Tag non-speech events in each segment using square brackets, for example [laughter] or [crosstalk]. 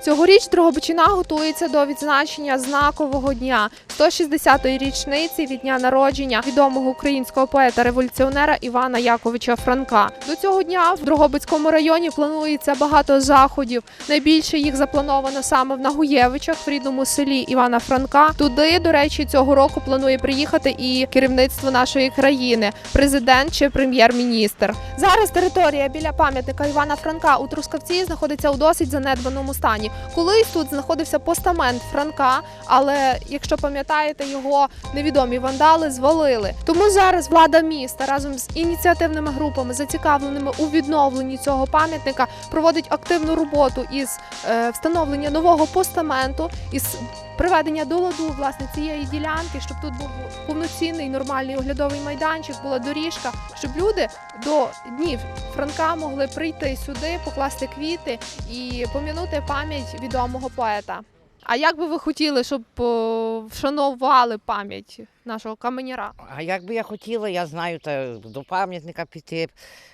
Цьогоріч Дрогобичина готується до відзначення знакового дня 160-ї річниці від дня народження відомого українського поета-революціонера Івана Яковича Франка. До цього дня в Дрогобицькому районі планується багато заходів. Найбільше їх заплановано саме в Нагуєвичах, в рідному селі Івана Франка. Туди, до речі, цього року планує приїхати і керівництво нашої країни, президент чи прем'єр-міністр. Зараз територія біля пам'ятника Івана Франка у Трускавці знаходиться у досить занедбаному стані. Колись тут знаходився постамент Франка, але якщо пам'ятаєте, його невідомі вандали звалили. Тому зараз влада міста разом з ініціативними групами, зацікавленими у відновленні цього пам'ятника, проводить активну роботу із е, встановлення нового постаменту, із приведення до ладу власне цієї ділянки, щоб тут був повноцінний нормальний оглядовий майданчик, була доріжка, щоб люди до днів Франка могли прийти сюди, покласти квіти і пом'янути пам'ять відомого поета. А як би ви хотіли, щоб о, вшанували пам'ять нашого каменяра? А як би я хотіла, я знаю, та до пам'ятника піти,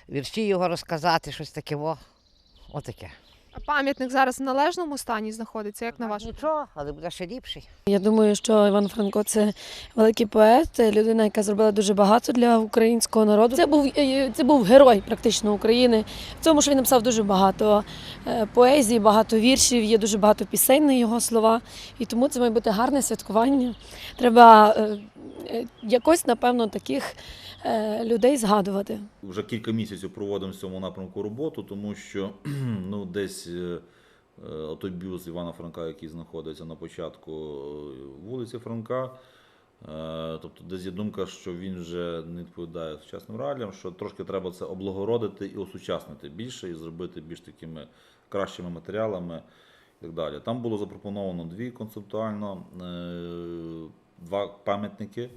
вірші його розказати, щось таке. Во. Отаке. А пам'ятник зараз в належному стані знаходиться, як на вашу? Нічого, але буде ще ліпший. Я думаю, що Іван Франко це великий поет, людина, яка зробила дуже багато для українського народу. Це був е, це був герой практично України. В цьому ж він написав дуже багато е, поезії, багато віршів, є дуже багато пісень на його слова. І тому це має бути гарне святкування. Треба е, е, якось, напевно, таких е, людей згадувати. Вже кілька місяців проводимо в цьому напрямку роботу, тому що [clears throat] ну, десь е, е, Івана Франка, який знаходиться на початку е, вулиці Франка. е, Тобто, десь є думка, що він вже не відповідає сучасним реаліям, що трошки треба це облагородити і осучаснити більше, і зробити більш такими кращими матеріалами і так далі. Там було запропоновано дві концептуально, е, два пам'ятники.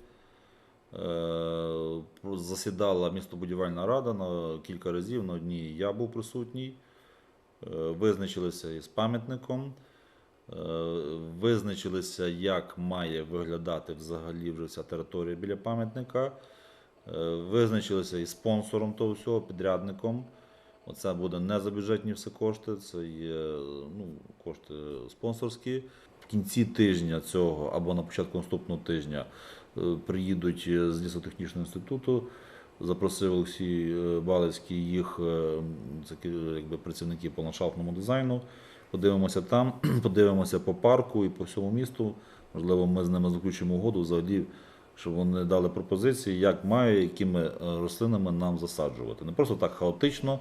Е, Засідала містобудівельна рада на кілька разів. На одній я був присутній. Е, Визначилися із пам'ятником. Е, Визначилися, як має виглядати взагалі вже вся територія біля пам'ятника. Визначилися із спонсором того всього, підрядником. Оце буде не за бюджетні все кошти, це є ну, кошти спонсорські. Кінці тижня цього або на початку наступного тижня е, приїдуть з лісотехнічного інституту. Запросив Олексій е, Балицький їх, е, це якби працівники по ландшафтному дизайну. Подивимося там, [clears throat] подивимося по парку і по всьому місту. Можливо, ми з ними заключимо угоду взагалі, щоб вони дали пропозиції, як має, якими е, рослинами нам засаджувати. Не просто так хаотично,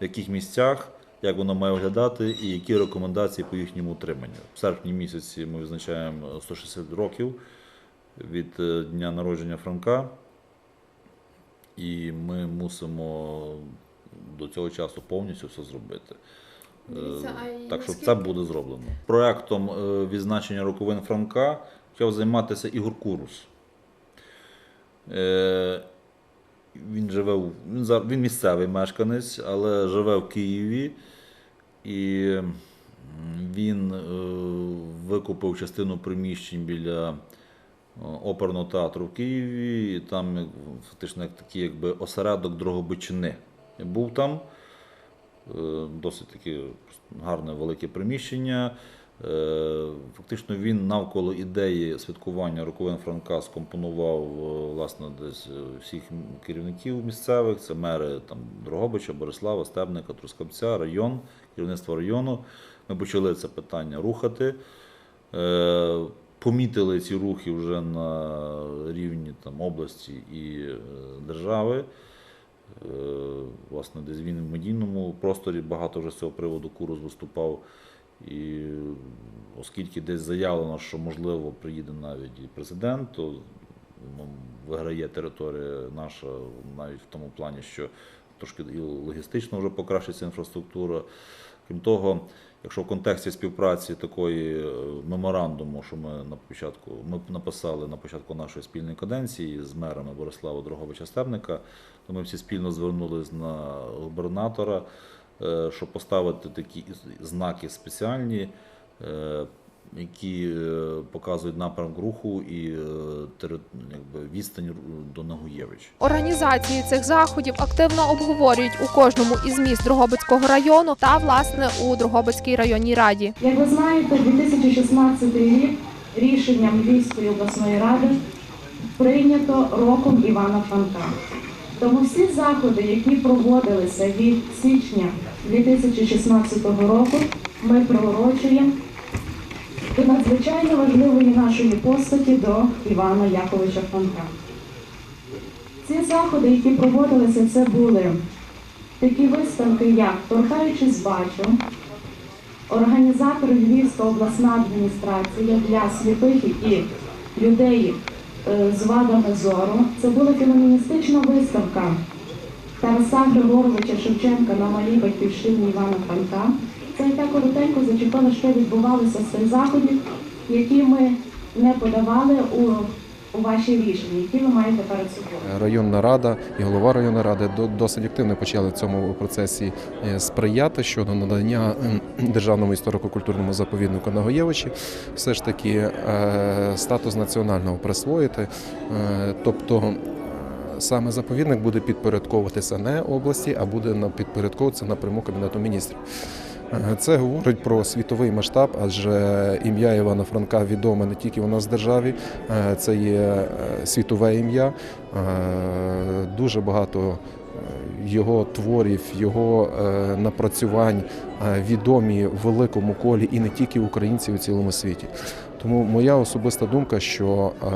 в яких місцях, як воно має виглядати і які рекомендації по їхньому утриманню. В серпні місяці ми відзначаємо е, 160 років від е, дня народження Франка. І ми мусимо до цього часу повністю все зробити. Е, Так що це буде зроблено. Проектом е, відзначення роковин Франка почав займатися Ігор Курус. Він живе він, місцевий мешканець, але живе в Києві. І він е, викупив частину приміщень біля е, оперного театру в Києві. І там фактично такий якби осередок Дрогобичини. Був там. Е, Досить таке гарне велике приміщення. Е, Фактично він навколо ідеї святкування роковин Франка скомпонував е, власне десь е, всіх керівників місцевих. Це мери там Дрогобича, Борислава, Стебника, Трускавця, район, керівництво району. Ми почали це питання рухати. Помітили ці рухи вже на рівні там, області і держави. Власне, десь він в медійному просторі багато вже з цього приводу Курус виступав. І оскільки десь заявлено, що можливо приїде навіть і президент, то ну, виграє територія наша навіть в тому плані, що трошки і логістично вже покращиться інфраструктура. Крім того, якщо в контексті співпраці такої е, меморандуму, що ми на початку ми написали на початку нашої спільної каденції з мерами Борислава Дроговича Стебника, то ми всі спільно звернулись на губернатора, щоб поставити такі знаки спеціальні, е, які е, показують напрямок руху і е, якби, відстань до Нагуєвич. Організації цих заходів активно обговорюють у кожному із міст Дрогобицького району та власне у Дрогобицькій районній раді. Як ви знаєте, 2016 рік рішенням Львівської обласної ради прийнято роком Івана Франка. Тому всі заходи, які проводилися від січня 2016 року, ми приурочуємо до надзвичайно важливої нашої постаті до Івана Яковича Франка. Ці заходи, які проводилися, це були такі виставки, як Торкаючись бачу, Організатор Львівська обласна адміністрація для сліпих і людей з вадами зору. Це була філоміністична виставка Тараса Григоровича Шевченка на малій батьківщині Івана Франка. Це яка коротенько зачепила, що відбувалося з цих заходів, які ми не подавали у ваші рішення, які ви маєте перед собою. Районна рада і голова районної ради досить активно почали цьому процесі е, сприяти щодо надання державному історико-культурному заповіднику Нагоєвичі все ж таки е, статус національного присвоїти. Е, Тобто саме заповідник буде підпорядковуватися не області, а буде підпорядковуватися напряму Кабінету міністрів. Е, Це говорить про світовий масштаб, адже ім'я Івана Франка відоме не тільки у нас в державі, е, це є е, світове ім'я. Дуже багато його творів, його напрацювань відомі в великому колі і не тільки українців у цілому світі. Тому моя особиста думка, що е,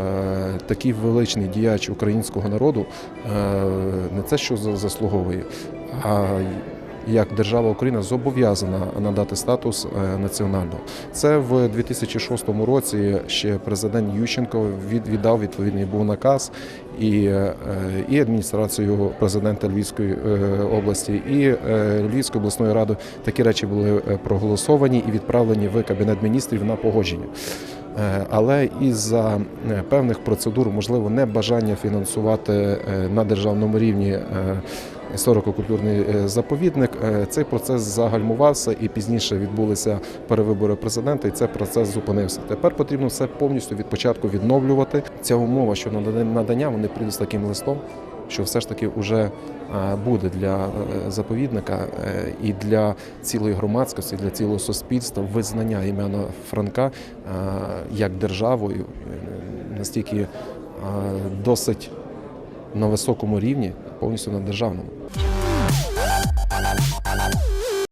такий величний діяч українського народу е, не це що за- заслуговує, а як держава Україна зобов'язана надати статус е, національного. Це в 2006 році ще президент Ющенко від, віддав відповідний був наказ і, е, і адміністрацію президента Львівської е, області, і Львівської обласної ради такі речі були проголосовані і відправлені в кабінет міністрів на погодження. Е, Але із-за е, певних процедур, можливо, не бажання фінансувати е, на державному рівні історико-культурний заповідник, цей процес загальмувався і пізніше відбулися перевибори президента, і цей процес зупинився. Тепер потрібно все повністю від початку відновлювати. Ця умова щодо надання вони прийдуть з таким листом. Що все ж таки вже буде для е, заповідника е, і для цілої громадськості, для цілого суспільства визнання імена Франка е, як державою е, настільки е, досить на високому рівні, повністю на державному.